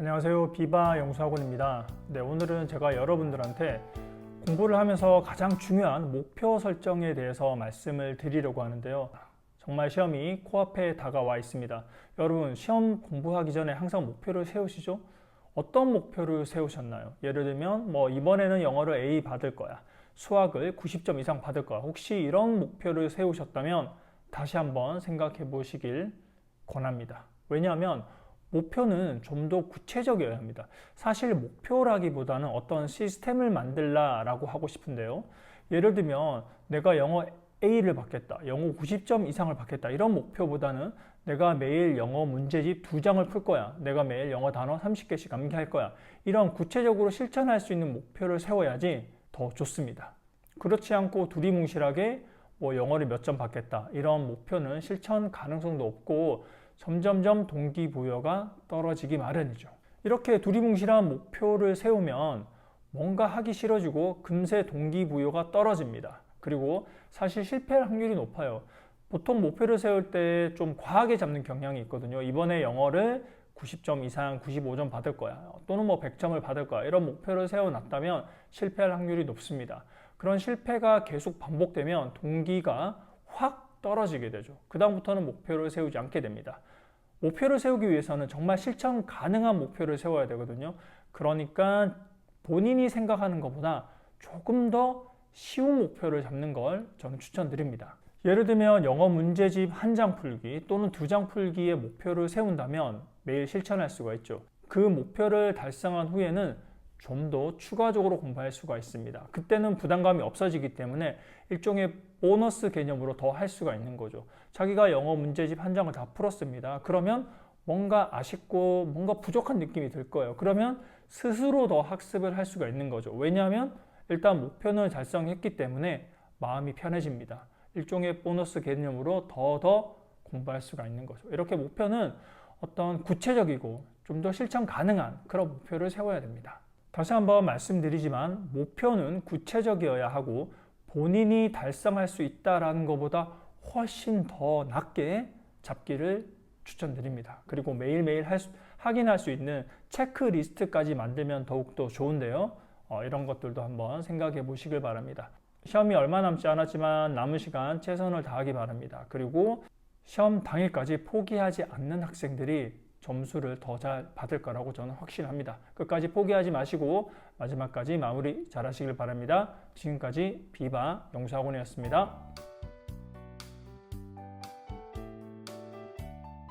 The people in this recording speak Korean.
안녕하세요. 비바 영수학원입니다. 네, 오늘은 제가 여러분들한테 공부를 하면서 가장 중요한 목표 설정에 대해서 말씀을 드리려고 하는데요. 정말 시험이 코앞에 다가와 있습니다. 여러분, 시험 공부하기 전에 항상 목표를 세우시죠? 어떤 목표를 세우셨나요? 예를 들면, 뭐, 이번에는 영어를 A 받을 거야. 수학을 90점 이상 받을 거야. 혹시 이런 목표를 세우셨다면 다시 한번 생각해 보시길 권합니다. 왜냐하면 목표는 좀 더 구체적이어야 합니다. 사실 목표라기보다는 어떤 시스템을 만들라라고 하고 싶은데요. 예를 들면 내가 영어 A를 받겠다. 영어 90점 이상을 받겠다. 이런 목표보다는 내가 매일 영어 문제집 두 장을 풀 거야. 내가 매일 영어 단어 30개씩 암기할 거야. 이런 구체적으로 실천할 수 있는 목표를 세워야지 더 좋습니다. 그렇지 않고 두리뭉실하게 뭐 영어를 몇 점 받겠다. 이런 목표는 실천 가능성도 없고 점점점 동기부여가 떨어지기 마련이죠. 이렇게 두리뭉실한 목표를 세우면 뭔가 하기 싫어지고 금세 동기부여가 떨어집니다. 그리고 사실 실패할 확률이 높아요. 보통 목표를 세울 때 좀 과하게 잡는 경향이 있거든요. 이번에 영어를 90점 이상, 95점 받을 거야. 또는 뭐 100점을 받을 거야. 이런 목표를 세워놨다면 실패할 확률이 높습니다. 그런 실패가 계속 반복되면 동기가 확 떨어지게 되죠. 그다음부터는 목표를 세우지 않게 됩니다. 목표를 세우기 위해서는 정말 실천 가능한 목표를 세워야 되거든요. 그러니까 본인이 생각하는 것보다 조금 더 쉬운 목표를 잡는 걸 저는 추천드립니다. 예를 들면 영어 문제집 한 장 풀기 또는 두 장 풀기의 목표를 세운다면 매일 실천할 수가 있죠. 그 목표를 달성한 후에는 좀 더 추가적으로 공부할 수가 있습니다. 그때는 부담감이 없어지기 때문에 일종의 보너스 개념으로 더 할 수가 있는 거죠. 자기가 영어 문제집 한 장을 다 풀었습니다. 그러면 뭔가 아쉽고 뭔가 부족한 느낌이 들 거예요. 그러면 스스로 더 학습을 할 수가 있는 거죠. 왜냐하면 일단 목표는 달성했기 때문에 마음이 편해집니다. 일종의 보너스 개념으로 더더 공부할 수가 있는 거죠. 이렇게 목표는 어떤 구체적이고 좀 더 실천 가능한 그런 목표를 세워야 됩니다. 다시 한번 말씀드리지만 목표는 구체적이어야 하고 본인이 달성할 수 있다라는 것보다 훨씬 더 낮게 잡기를 추천드립니다. 그리고 매일매일 할 수- 확인할 수 있는 체크리스트까지 만들면 더욱더 좋은데요. 어, 이런 것들도 한번 생각해 보시길 바랍니다. 시험이 얼마 남지 않았지만 남은 시간 최선을 다하기 바랍니다. 그리고 시험 당일까지 포기하지 않는 학생들이 점수를 더 잘 받을 거라고 저는 확신합니다. 끝까지 포기하지 마시고 마지막까지 마무리 잘 하시길 바랍니다. 지금까지 비바 영수학원이었습니다.